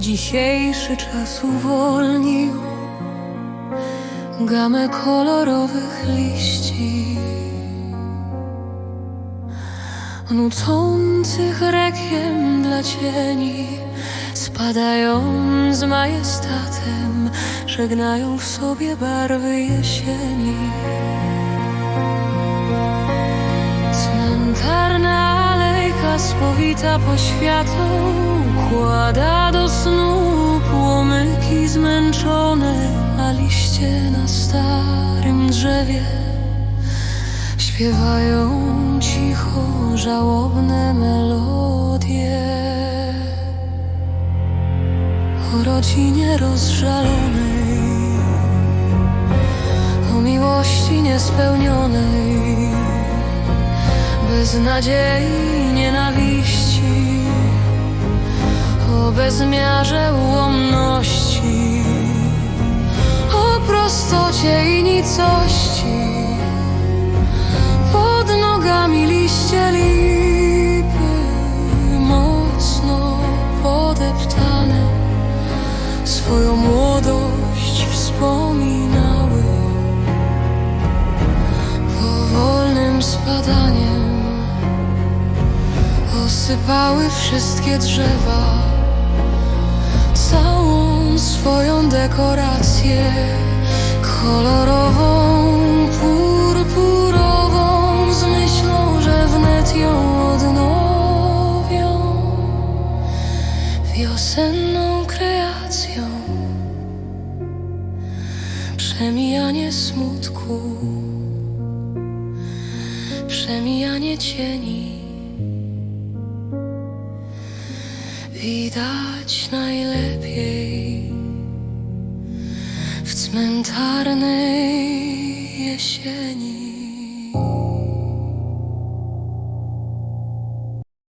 Dzisiejszy czas uwolnił gamę kolorowych liści, nucących rekiem dla cieni, spadają z majestatem, żegnają w sobie barwy jesieni. Cmentarna alejka spowita poświatą Kłada do snu płomyki zmęczone A liście na starym drzewie. Śpiewają cicho żałobne melodie. O rodzinie rozżalonej O miłości niespełnionej. Bez nadziei, nienawiści, bezmiarze ułomności, o prostocie i nicości. Pod nogami liście lipy, mocno podeptane, swoją młodość wspominały. Powolnym spadaniem osypały wszystkie drzewa całą swoją dekorację kolorową, purpurową z myślą, że wnet ją odnowią. Wiosenną kreacją przemijanie smutku przemijanie cieni widać najlepiej w cmentarnej jesieni.